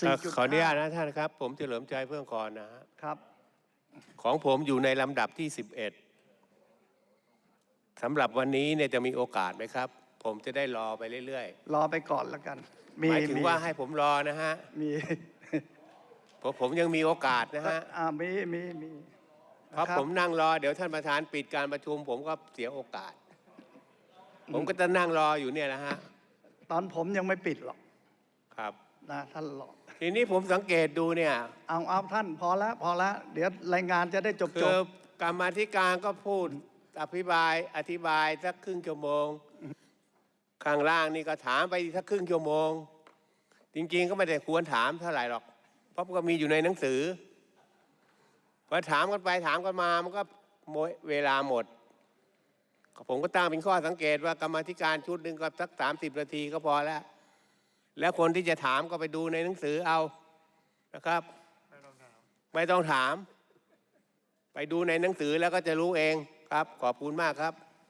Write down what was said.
สี่เอ่อจุดขออนุญาตนะท่านครับ ผมเฉลิมใจเพื่องก่อนนะฮะครับ ของผมอยู่ในลำดับที่11สำหรับวันนี้เนี่ยจะมีโอกาสไหมครับ ผมจะได้รอไปเรื่อยรอไปก่อนแล้วกันๆหมายถึงว่าให้ผมรอนะฮะมีเพราะผมยังมีโอกาสนะฮะ อ่ามีมีมีเพราะคบผมนั่งรอเดี๋ยวท่านประธานปิดการประชุม ผมก็เสียโอกาส ผมก็จะนั่งรออยู่เนี่ยนะฮะ ตอนผมยังไม่ปิดหรอก ครับ นะท่านรอทีนี้ผมสังเกตดูเนี่ยเอาเอาท่านพอแล้วพอแล้วเดี๋ยวรายงานจะได้จบคืจอบกรรมาธิการก็พูดอภิบายอธิบายสักครึ่งชั่วโมง ข้างล่างนี่ก็ถามไปสักครึ่งชั่วโมง จริงๆก็ไม่ได้ควรถามเท่าไหร่หรอก เพราะก็มีอยู่ในหนังสือพอถามกันไปถามกันมามันก็หมดเวลาหมด ผมก็ตั้งเป็นข้อสังเกตว่ากรรมาธิการชุดหนึ่งก็สักสามสิบนาทีก็พอแล้ว แล้วคนที่จะถามก็ไปดูในหนังสือเอานะครับ ไม่ต้องถาม ไปดูในหนังสือแล้วก็จะรู้เองครับ ขอบคุณมากครับ